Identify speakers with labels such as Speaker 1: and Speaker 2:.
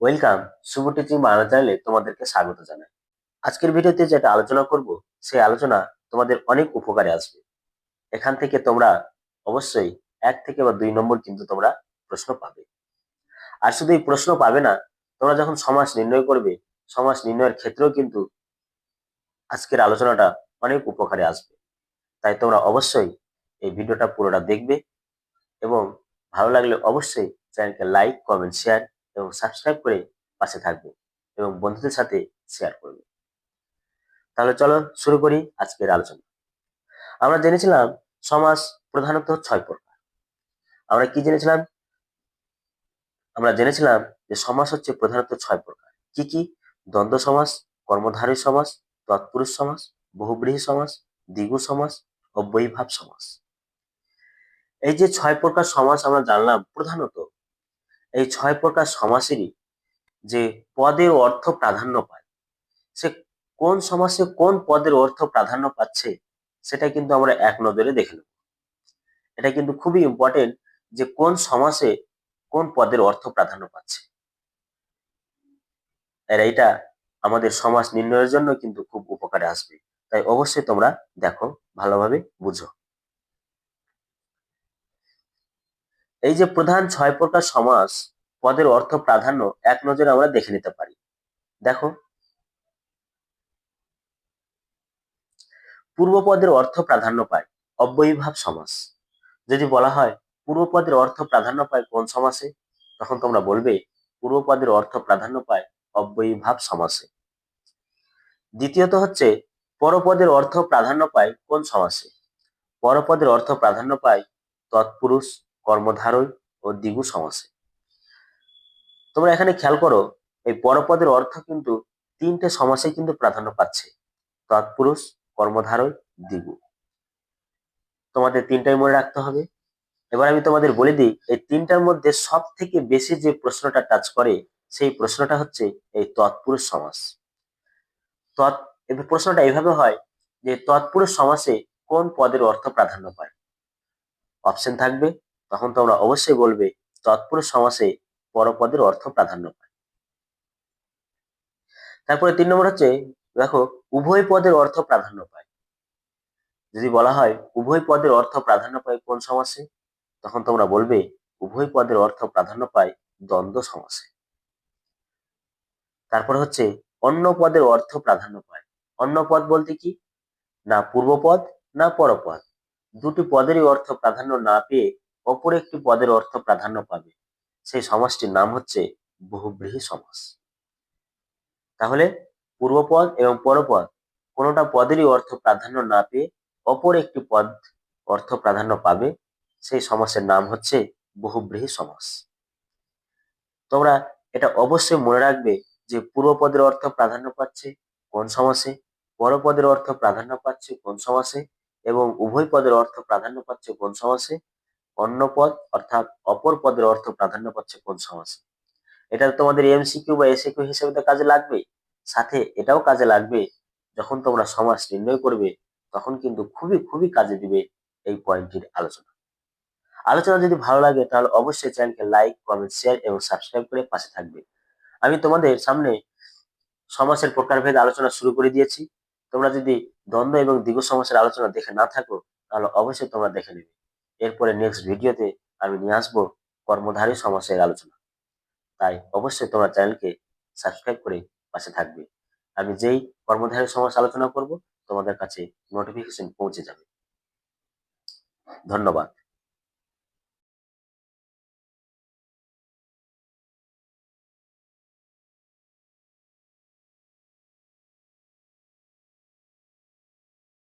Speaker 1: Welcome শুভ teaching Bangla চ্যানেলে তোমাদেরকে স্বাগত জানাই। আজকের ভিডিওতে যেটা আলোচনা করব সেই আলোচনা তোমাদের অনেক উপকারে আসবে। এখান থেকে তোমরা অবশ্যই এক থেকে বা দুই নম্বর কিন্তু তোমরা প্রশ্ন পাবে। আর শুধু এই প্রশ্ন পাবে না, তোমরা যখন সমাজ নির্ণয় করবে সমাজ নির্ণয়ের ক্ষেত্রেও কিন্তু আজকের আলোচনাটা অনেক উপকারে আসবে। তাই তোমরা অবশ্যই এই ভিডিওটা পুরোটা দেখবে এবং ভালো লাগলে অবশ্যই চ্যানেলকে লাইক কমেন্ট শেয়ার এবং সাবস্ক্রাইব করে পাশে থাকবে এবং বন্ধুদের সাথে শেয়ার করবে। তাহলে চলো শুরু করি আজকের আলোচনা। আমরা জেনেছিলাম সমাজ প্রধানত ছয় প্রকার। আমরা কি জেনেছিলাম? আমরা জেনেছিলাম যে সমাজ হচ্ছে প্রধানত ছয় প্রকার। কি কি? দ্বন্দ্ব সমাস কর্মধারী সমাস তৎপুরুষ সমাস বহুব্রীহী সমাস দ্বিগু সমাস অব্যয়ীভাব সমাস এই যে ছয় প্রকার সমাস আমরা জানলাম প্রধানত এই ছয় প্রকার সমাসেরই যে পদের অর্থ প্রাধান্য পায়। সে কোন সমাসে কোন পদের অর্থ প্রাধান্য পাচ্ছে, সেটা কিন্তু আমরা এক নজরে দেখে নেব। এটা কিন্তু খুবই ইম্পর্টেন্ট যে কোন সমাসে কোন পদের অর্থ প্রাধান্য পাচ্ছে। আর এইটা আমাদের সমাজ নির্ণয়ের জন্য কিন্তু খুব উপকারে আসবে। তাই অবশ্যই তোমরা দেখো, ভালোভাবে বুঝো। এই যে প্রধান ছয় প্রকার সমাস, পদের অর্থ প্রাধান্য, এক নজরে আমরা দেখে নিতে পারি। দেখো। পূর্বপদের অর্থ প্রাধান্য পায়, অব্যয়ীভাব সমাস। যদি বলা হয় পূর্বপদের অর্থ প্রাধান্য পায় কোন সমাসে? তখন তোমরা বলবে পূর্বপদের অর্থ প্রাধান্য পায় অব্যয়ীভাব সমাসে। দ্বিতীয়ত হচ্ছে পরপদের অর্থ প্রাধান্য পায় কোন সমাসে? পরপদের অর্থ প্রাধান্য পায় তৎপুরুষ কর্মধারয় ও দ্বিগু সমাসে তোমরা এখানে খেয়াল করো, এই পরপদের অর্থ কিন্তু তিনটে সমাসে কিন্তু প্রাধান্য পাচ্ছে। তৎপুরুষ কর্মধারয় দ্বিগু তোমাদের তিনটাই মনে রাখতে হবে। এবার আমি তোমাদের বলে দিই, এই তিনটার মধ্যে সব থেকে বেশি যে প্রশ্নটা টাচ করে, সেই প্রশ্নটা হচ্ছে এই তৎপুরুষ সমাস। তৎ প্রশ্নটা এইভাবে হয় যে তৎপুরুষ সমাসে কোন পদের অর্থ প্রাধান্য পায়? অপশন থাকবে তখন তোমরা অবশ্যই বলবে, তৎপুরুষ সমাসে পরপদের অর্থ প্রাধান্য পায়। তারপরে তিন নম্বর হচ্ছে, দেখো, উভয় পদের অর্থ প্রাধান্য পায়। যদি বলা হয়, উভয় পদের অর্থ প্রাধান্য পায় কোন সমাসে? তখন তোমরা বলবে, উভয় পদের অর্থ প্রাধান্য পায় দ্বন্দ্ব সমাসে। তারপর হচ্ছে, অন্য পদের অর্থ প্রাধান্য পায়। অন্য পদ বলতে কি? না পূর্বপদ না পরপদ। দুটি পদেরই অর্থ প্রাধান্য না পেয়ে অপর একটি পদের অর্থ প্রাধান্য পাবে। সেই সমাসটির নাম হচ্ছে বহুব্রীহী সমাস তাহলে পূর্বপদ এবং পরপদ কোনোটা পদেরই অর্থ প্রাধান্য না পেয়ে অপর একটি পদ অর্থ প্রাধান্য পাবে, সেই সমাসের নাম হচ্ছে বহুব্রীহী সমাস তোমরা এটা অবশ্যই মনে রাখবে যে পূর্বপদের অর্থ প্রাধান্য পাচ্ছে কোন সমাসে পরপদের অর্থ প্রাধান্য পাচ্ছে কোন সমাসে এবং উভয় পদের অর্থ প্রাধান্য পাচ্ছে কোন সমাসে অন্য পদ, অর্থাৎ অপর পদের অর্থ প্রাধান্য পাচ্ছে কোন সমাসে এটা তোমাদের এমসিকিউ বা এসিকিউ হিসেবে তো কাজে লাগবে। সাথে এটাও কাজে লাগবে, যখন তোমরা সমাস নির্ণয় করবে, তখন কিন্তু খুবই খুবই কাজে দিবে এই পয়েন্টটির আলোচনা। আলোচনা যদি ভালো লাগে, তাহলে অবশ্যই চ্যানেলকে লাইক, কমেন্ট, শেয়ার এবং সাবস্ক্রাইব করে পাশে থাকবে। আমি তোমাদের সামনে সমাসের প্রকারভেদ আলোচনা শুরু করে দিয়েছি। তোমরা যদি দ্বন্দ্ব এবং দ্বিগু সমাসের আলোচনা দেখে না থাকো, তাহলে অবশ্যই তোমরা দেখে নেবে। এরপরে নেক্সট ভিডিওতে আমি নিয়ে আসব কর্মধারী সমস্যার আলোচনা। তাই অবশ্যই তোমার চ্যানেলকে সাবস্ক্রাইব করে পাশে থাকবে। আমি যেই কর্মধারী সমাস আলোচনা করব, তোমাদের কাছে নোটিফিকেশন পৌঁছে যাবে। ধন্যবাদ।